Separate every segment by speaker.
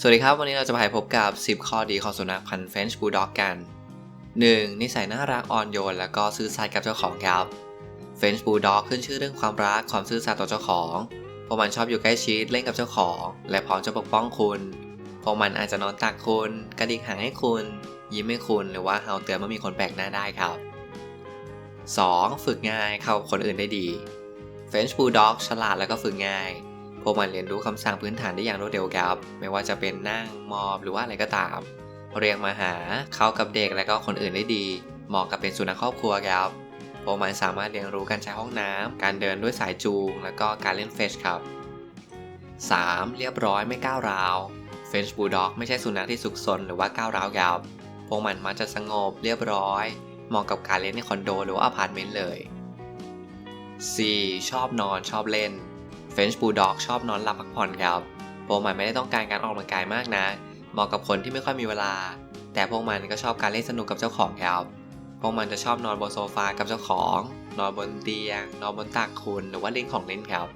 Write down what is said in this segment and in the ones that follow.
Speaker 1: สวัสดีครับ วันนี้เราจะไปพบกับ 10 ข้อดีของสุนัขพันธุ์ French Bulldog กัน 1. นิสัยน่ารักอ่อนโยน และก็ซื่อสัตย์กับเจ้าของครับ French Bulldog ขึ้นชื่อเรื่องความรักความซื่อสัตย์ต่อเจ้าของพวกมันชอบอยู่ใกล้ชิดเล่นกับเจ้าของ และพร้อมจะปกป้องคุณพวกมันอาจจะนอนตักคุณกระดิกหางให้คุณ ยิ้มให้คุณหรือว่าเห่าเตือนเมื่อมีคนแปลกหน้าได้ครับ 2. ฝึกง่ายเข้าคนอื่นได้ดี French Bulldog ฉลาดและก็ฝึกง่าย พวกมันเรียนรู้คำสั่งพื้นฐานได้อย่างรวดเร็วครับ ไม่ว่าจะเป็นนั่งมอบหรือว่าอะไรก็ตาม เรียกมาหาเข้ากับเด็กและก็คนอื่นได้ดี เหมาะกับเป็นสุนัขครอบครัวครับพวกมันสามารถเรียนรู้การใช้ห้องน้ำการเดินด้วยสายจูง แล้วก็การเล่นเฟชครับ 3. เรียบร้อยไม่ก้าวร้าว French Bulldog ไม่ใช่สุนัขที่สุกซนหรือว่าก้าวร้าวครับพวกมันมักจะสงบเรียบร้อย เหมาะกับการเล่นในคอนโดหรือว่าอพาร์ตเมนต์เลย 4. ชอบนอนชอบเล่น French Bulldog ชอบนอนหลับพักผ่อนครับ พวกมันไม่ได้ต้องการการออกกำลังกายมากนะ เหมาะกับคนที่ไม่ค่อยมีเวลา แต่พวกมันก็ชอบการเล่นสนุกกับเจ้าของครับ พวกมันจะชอบนอนบนโซฟากับเจ้าของ นอนบนเตียง นอนบนตักคุณหรือว่าเล่นของเล่นครับ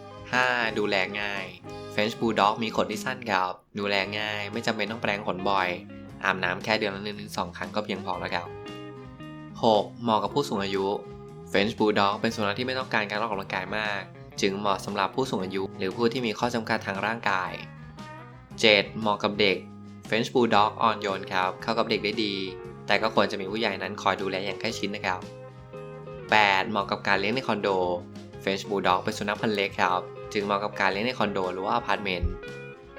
Speaker 1: 5. ดูแลง่าย French Bulldog มีขนที่สั้นครับ ดูแลง่าย ไม่จำเป็นต้องแปรงขนบ่อย อาบน้ำแค่เดือนละหนึ่งถึงสองครั้งก็เพียงพอแล้วครับ 6. เหมาะกับผู้สูงอายุ French Bulldog เป็นสุนัขที่ไม่ต้องการการออกกำลังกายมาก จึงเหมาะสำหรับผู้สูงอายุ หรือผู้ที่มีข้อจำกัดทางร่างกาย 7. เหมาะกับเด็ก French Bulldog อ่อนโยนครับ เข้ากับเด็กได้ดี แต่ก็ควรจะมีผู้ใหญ่นั้นคอยดูแลอย่างใกล้ชิดนะครับ 8. เหมาะกับการเลี้ยงในคอนโด French Bulldog เป็นสุนัขพันธุ์เล็กครับ จึงเหมาะกับการเลี้ยงในคอนโดหรือว่าอพาร์ตเมนต์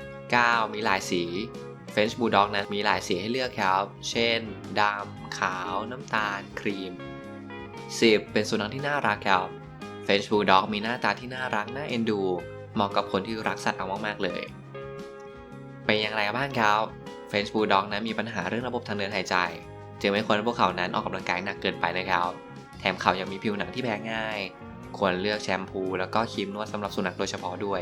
Speaker 1: 9. มีหลายสี French Bulldog นั้นมีหลายสีให้เลือกครับ เช่น ดำ ขาว น้ำตาล ครีม 10. เป็นสุนัขที่น่ารักครับ r e n c h Bulldog มีหน้าตาที่น่ารักน่าเอ็นดู เหมาะกับคนที่รักสัตว์เอามากๆเลย เป็นอย่างไรบ้างครับ French Bulldog นั้นมีปัญหาเรื่องระบบทางเดินหายใจ จึงไม่ควรให้พวกเขานั้นออกกำลังกายหนักเกินไปนะครับ แถมเขายังมีผิวหนังที่แพ้ง่าย ควรเลือกแชมพู แล้วก็ครีมนวดสำหรับสุนัขโดยเฉพาะด้วย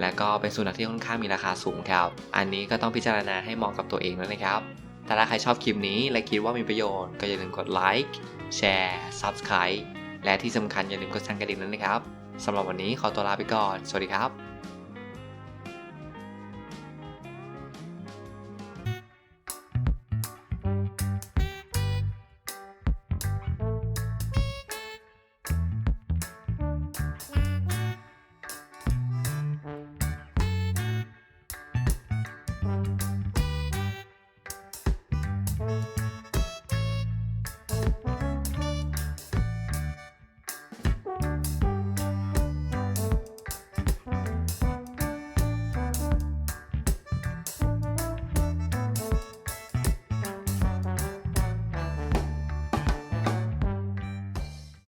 Speaker 1: และก็เป็นสุนัขที่ค่อนข้างมีราคาสูงครับ อันนี้ก็ต้องพิจารณาให้เหมาะกับตัวเองด้วนะครับแต่ถ้าใครชอบคลิปนี้และคิดว่ามีประโยชน์ก็อย่าลืมกดไลค์แชร์ Subscribe และที่สำคัญอย่าลืมกดสั่นกระดิ่งนั้นนะครับสำหรับวันนี้ขอตัวลาไปก่อน สวัสดีครับ